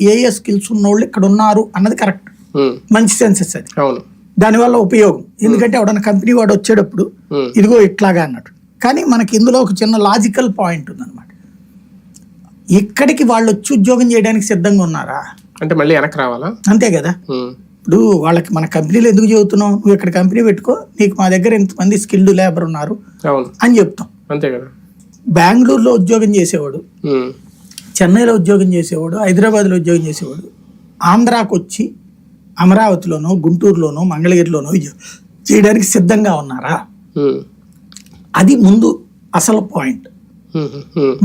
ఏ ఏ skills ఉన్నోళ్ళు ఇక్కడ ఉన్నారు అన్నది కరెక్ట్ మంచి సెన్సెస్ అది. దానివల్ల ఉపయోగం. ఎందుకంటే ఎవడన్నా కంపెనీ వాడు వచ్చేటప్పుడు ఇదిగో ఇట్లాగా అన్నట్టు కానీ మనకి ఇందులో ఒక చిన్న లాజికల్ పాయింట్ ఉందన్నమాట. ఇక్కడికి వాళ్ళు వచ్చి ఉద్యోగం చేయడానికి సిద్ధంగా ఉన్నారా? అంటే మళ్ళీ వెనక్కి రావాలా? అంతే కదా. ఇప్పుడు వాళ్ళకి మన కంపెనీలో ఎందుకు చెబుతున్నావు నువ్వు ఇక్కడ కంపెనీ పెట్టుకో? నీకు మా దగ్గర ఇంతమంది స్కిల్డ్ లేబర్ ఉన్నారు అని చెప్తాం. అంతే కదా. బెంగళూరులో ఉద్యోగం చేసేవాడు చెన్నైలో ఉద్యోగం చేసేవాడు హైదరాబాద్లో ఉద్యోగం చేసేవాడు. ఆంధ్రాకు వచ్చి అమరావతిలోనో గుంటూరులోనో మంగళగిరిలోనో చేయడానికి సిద్ధంగా ఉన్నారా? అది ముందు అసలు పాయింట్.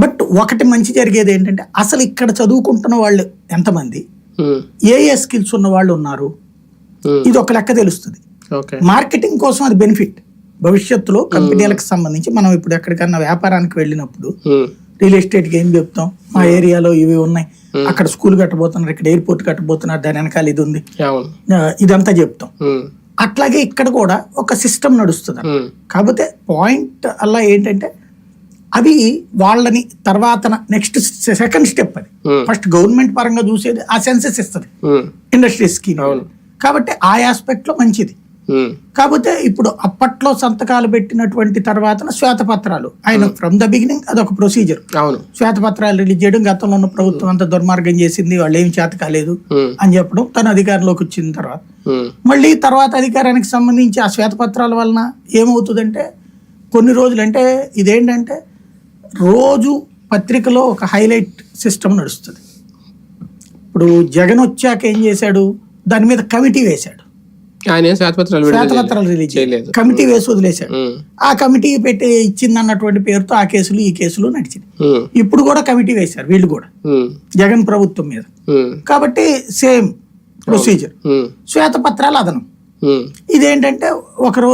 బట్ ఒకటి మంచి జరిగేది ఏంటంటే అసలు ఇక్కడ చదువుకుంటున్న వాళ్ళు ఎంతమంది? ఏ ఏ స్కిల్స్ ఉన్న వాళ్ళు ఉన్నారు? ఇది ఒక లెక్క తెలుస్తుంది. మార్కెటింగ్ కోసం అది బెనిఫిట్. భవిష్యత్తులో కంపెనీలకు సంబంధించి మనం ఇప్పుడు ఎక్కడికన్నా వ్యాపారానికి వెళ్ళినప్పుడు రియల్ ఎస్టేట్కి ఏం చెప్తాం? మా ఏరియాలో ఇవి ఉన్నాయి. అక్కడ స్కూల్ కట్టబోతున్నారు ఇక్కడ ఎయిర్పోర్ట్ కట్టబోతున్నారు దాని వెనకాల ఇది ఉంది. ఇదంతా చెప్తాం. ఉమ్, అట్లాగే ఇక్కడ కూడా ఒక సిస్టమ్ నడుస్తుంది ఉమ్, కాకపోతే పాయింట్ అలా ఏంటంటే అవి వాళ్ళని తర్వాత నెక్స్ట్ సెకండ్ స్టెప్ అది. ఫస్ట్ గవర్నమెంట్ పరంగా చూసేది ఆ సెన్సెస్ ఇస్తుంది. ఇండస్ట్రీస్కి. కాబట్టి ఆ ఆస్పెక్ట్లో మంచిది. కాకపోతే ఇప్పుడు అప్పట్లో సంతకాలు పెట్టినటువంటి తర్వాత శ్వేతపత్రాలు. ఆయన ఫ్రమ్ ద బిగినింగ్ అదొక ప్రొసీజర్ అవును. శ్వేతపత్రాలు రిలీజ్ చేయడం గతంలో ఉన్న ప్రభుత్వం అంతా దుర్మార్గం చేసింది వాళ్ళు ఏం చేత కాలేదు ఉమ్, అని చెప్పడం తన అధికారంలోకి వచ్చిన తర్వాత. ఉమ్, మళ్ళీ తర్వాత అధికారానికి సంబంధించి ఆ శ్వేతపత్రాల వలన ఏమవుతుందంటే కొన్ని రోజులు అంటే ఇదేంటంటే రోజు పత్రికలో ఒక హైలైట్ సిస్టమ్ నడుస్తుంది. ఇప్పుడు జగన్ వచ్చాక ఏం చేశాడు? దాని మీద కమిటీ వేశాడు. ఆయన శ్వేతపత్రాలు రిలీజ్ చేయలేదు. కమిటీ వేసి వదిలేశాడు. ఆ కమిటీ పెట్టి ఇచ్చింది అన్నటువంటి పేరుతో ఆ కేసులు ఈ కేసులు నడిచింది ఇప్పుడు కూడా కమిటీ వేశారు వీళ్ళు కూడా. జగన్ ప్రభుత్వం మీద. కాబట్టి సేమ్ ప్రొసీజర్ శ్వేతపత్రాలు అదనం. ఇదేంటంటే ఒక రోజు